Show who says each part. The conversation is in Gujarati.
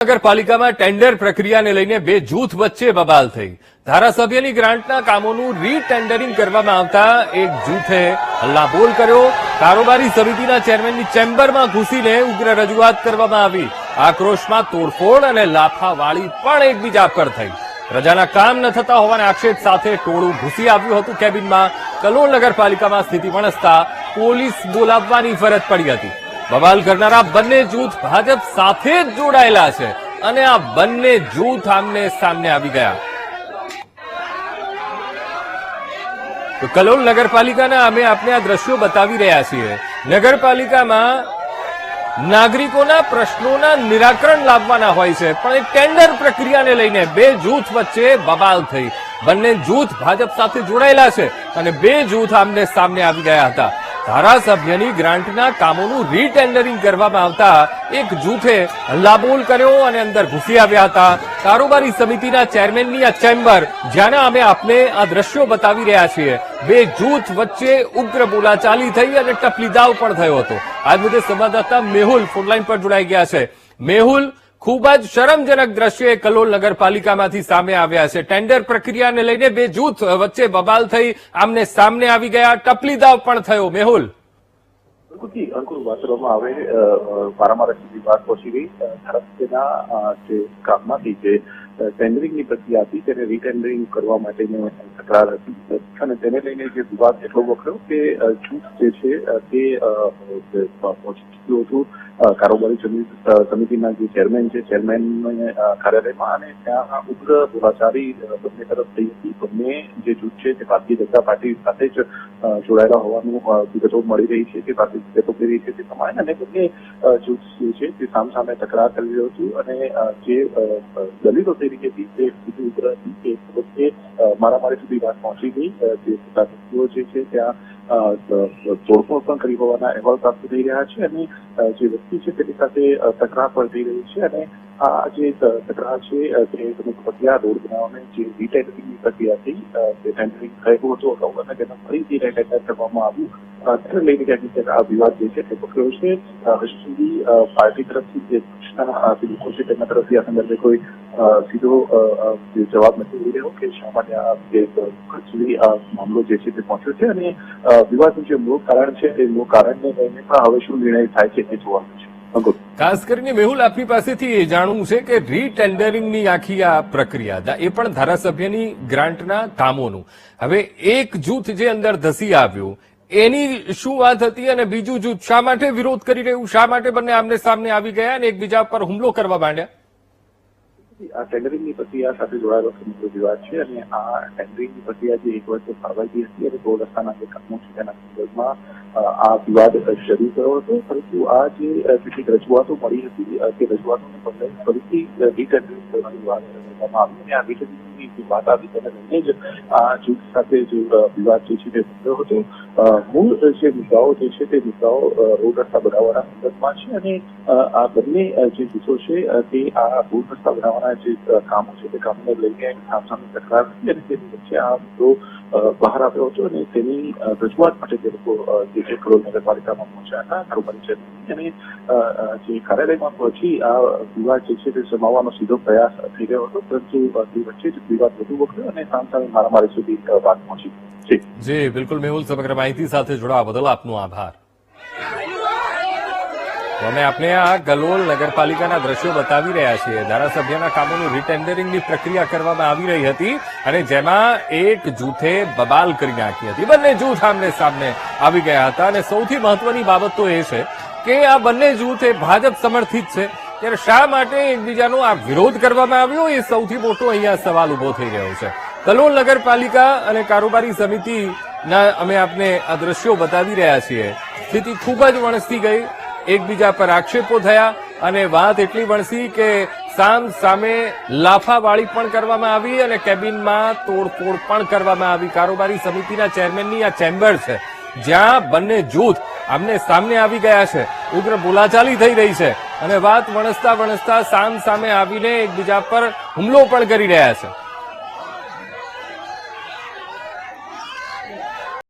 Speaker 1: નગરપાલિકામાં ટેન્ડર પ્રક્રિયાને લઈને બે જૂથ વચ્ચે બબાલ થઈ. ધારાસભ્યની ગ્રાન્ટના કામોનું રીટેન્ડરિંગ કરવામાં આવતા એક જૂથે હલ્લાબોલ કર્યો. કારોબારી સમિતિના ચેરમેનની ચેમ્બરમાં ઘૂસીને ઉગ્ર રજૂઆત કરવામાં આવી. આક્રોશમાં તોડફોડ અને લાફાવાળી પણ એકબીજા પર થઈ. પ્રજાના કામ ન થતા હોવાના આક્ષેપ સાથે ટોળું ઘૂસી આવ્યું હતું કેબિનમાં. કલોલ નગરપાલિકામાં સ્થિતિ વણસતા પોલીસ બોલાવવાની ફરજ પડી હતી. બવાલ કરનારા બંને જૂથ ભાજપ સાથે જ જોડાયેલા છે અને આ બંને જૂથ આમને સામને આવી ગયા. કલોલ નગરપાલિકાના અમે આપને આ દ્રશ્યો બતાવી રહ્યા છીએ. નગરપાલિકામાં નાગરિકોના પ્રશ્નોના નિરાકરણ લાવવાના હોય છે, પણ એ ટેન્ડર પ્રક્રિયાને લઈને બે જૂથ વચ્ચે બબાલ થઈ. બંને જૂથ ભાજપ સાથે જોડાયેલા છે અને બે જૂથ આમને સામને આવી ગયા હતા. ધારાસભ્યની ગ્રાન્ટના કામોનું રીટેન્ડરિંગ કરવામાં આવતા એક જૂથે હલ્લાબોલ કર્યો અને અંદર ઘૂસી આવ્યા હતા. કારોબારી સમિતિના ચેરમેનની આ ચેમ્બર, જ્યાંના અમે આપને આ દ્રશ્યો બતાવી રહ્યા છીએ. બે જૂથ વચ્ચે ઉગ્ર બોલાચાલી થઈ અને ટપલી દાવ પણ થયો હતો. આજ મુદ્દે સંવાદદાતા મેહુલ ફોનલાઈન પર જોડાઈ ગયા છે. મેહુલ ખૂબ જ શરમજનક દ્રશ્ય એ કલોલ નગરપાલિકામાંથી સામે આવ્યા છે. ટેન્ડર પ્રક્રિયાને લઈને બે જૂથ વચ્ચે બબાલ થઈ આમને સામને આવી ગયા. ટપલીદાવ પણ થયો. મેહુલ.
Speaker 2: અંકુરજી અંકુર, વાત આવે વારંવાર સુધી વાત પહોંચી ગઈ ધારાસભ્યના જે કામમાંથી જે ટેન્ડરિંગની પ્રક્રિયા હતી તેને રીટેન્ડરિંગ કરવા માટેની તકરાર હતી અને તેને લઈને જે વિવાદ એટલો વકર્યો કે જૂથ જે છે તે જે હતું. કારોબારી સમિતિ- સમિતિના જે ચેરમેન છે ચેરમેન કાર્યાલયમાં અને ત્યાં ઉગ્ર દુરાચારી બંને તરફ થઈ હતી. બંને જે જૂથ છે, તે ભારતીય જનતા પાર્ટી સાથે જ જોડાયેલા હોવાનું વિગતો મળી રહી છે કે ભારતીય વિગતો મળી રહી છે તે પ્રમાણે. અને બંને જૂથ જે છે તે સામસામે તકરાર કરી રહ્યું હતું અને જે દલિતો થઈ રહી હતી તે સુધી ઉગ્ર હતી કે મારામારી સુધી વાત પહોંચી ગઈ. જે સત્તાધીશો જે છે ત્યાં તોડફોડ પણ કરી હોવાના અહેવાલ પ્રાપ્ત થઈ રહ્યા છે અને જે વ્યક્તિ છે તેની સાથે તકરાર પણ થઈ રહી છે અને આ જે ત- છે તે તમે પ્રક્રિયા રોડ બનાવવાની જે રીટેન્ડરિંગની પ્રક્રિયા થઈ તે ટેન્ડરિંગ થયું હતું, અગાઉ અને તેને ફરીથી રીટેન્ડર કરવામાં આવ્યું. તેને લઈને ક્યાંક ને આ વિવાદ જે છે તે પકડ્યો છે. હજુ સુધી પાર્ટી તરફથી જે પક્ષના લોકો છે તેમના તરફથી આ સંદર્ભે કોઈ સીધો જવાબ નથી મળી રહ્યો કે શા માટે આ જે સુધી આ મામલો જે છે તે પહોંચ્યો છે અને વિવાદનું જે મૂળ કારણ છે તે મૂળ કારણને લઈને પણ હવે શું નિર્ણય થાય છે તે જોવાનું છે.
Speaker 1: ખાસ કરીને મેહુલ આપની પાસેથી એ જાણવું છે કે રીટેન્ડરિંગની આખી આ પ્રક્રિયા હતા એ પણ ધારાસભ્યની ગ્રાન્ટના કામોનું. હવે એક જૂથ જે અંદર ધસી આવ્યું, એની શું વાત હતી અને બીજું જૂથ શા માટે વિરોધ કરી રહ્યું? શા માટે બંને આમને સામને આવી ગયા અને એકબીજા પર હુમલો કરવા માંડ્યા?
Speaker 2: આ ટેન્ડરિંગની પ્રક્રિયા સાથે જોડાયેલો સમગ્ર વિવાદ છે અને આ ટેન્ડરિંગની પ્રક્રિયા જે એક વર્ષે ફાળવાઈ હતી અને ગોળ રસ્તાના જે કામો છે તેના સંદર્ભમાં આ વિવાદ શરૂ થયો હતો. પરંતુ આ જે કેટલીક રજૂઆતો મળી હતી તે રજૂઆતોને પગલે ફરીથી રીટેન્ડરિંગ કરવાની વાત કરવામાં આવી અને આ રીટેન્ડરિંગની વાત આવી તેને લઈને જ આ જૂથ સાથે જે વિવાદ જે છે તે થયો હતો. મૂળ જે મુદ્દાઓ જે છે તે મુદ્દાઓ રોડ રસ્તા બનાવવાના સંદર્ભમાં છે અને આ બંને જે જૂથો છે તે આ રોડ રસ્તા બનાવવાના જે કામો છે તે કામને લઈને સામસામે તકરાર હતી અને તેની વચ્ચે આ મુદ્દો બહાર આવ્યો હતો અને તેની રજૂઆત માટે તે લોકો જે છે કરોડ નગરપાલિકામાં પહોંચ્યા હતા કારોબારી છે અને જે કાર્યાલયમાં પહોંચી આ વિવાદ જે છે તે સમાવવાનો સીધો પ્રયાસ થઈ રહ્યો હતો, પરંતુ તે વચ્ચે જ વિવાદ વધુ વકર્યો અને સામસામે મારામારી સુધી વાત પહોંચી. જી,
Speaker 1: બિલકુલ મેહુલ, સમગ્ર માહિતી સાથે જોડાવા બદલ આપનો આભાર. અમે આપને આ ગલોલ નગરપાલિકાના દ્રશ્યો બતાવી રહ્યા છીએ. ધારાસભ્યના કામોનું રીટેન્ડરિંગની પ્રક્રિયા કરવામાં આવી રહી હતી અને જેમાં એક જૂથે બબાલ કરી નાખી હતી. બંને જૂથ આમને સામને આવી ગયા હતા અને સૌથી મહત્વની બાબત તો એ છે કે આ બંને જૂથ એ ભાજપ સમર્થિત છે. ત્યારે શા માટે એકબીજાનો આ વિરોધ કરવામાં આવ્યો? એ સૌથી મોટો અહીંયા સવાલ ઊભો થઈ રહ્યો છે. કલોલ નગરપાલિકા અને કારોબારી સમિતિના અમે આપને આ દ્રશ્યો બતાવી રહ્યા છીએ. સ્થિતિ ખૂબ જ વણસતી ગઈ. એકબીજા પર આક્ષેપો થયા અને વાત એટલી વણસી કે સામ સામે લાફાવાળી પણ કરવામાં આવી અને કેબિનમાં તોડફોડ પણ કરવામાં આવી. કારોબારી સમિતિના ચેરમેનની આ ચેમ્બર છે, જ્યાં બંને જૂથ આમને સામને આવી ગયા છે. ઉગ્ર બોલાચાલી થઈ રહી છે. અને વાત વણસતા વણસતા સામ સામે આવીને એકબીજા પર હુમલો પણ કરી રહ્યા છે.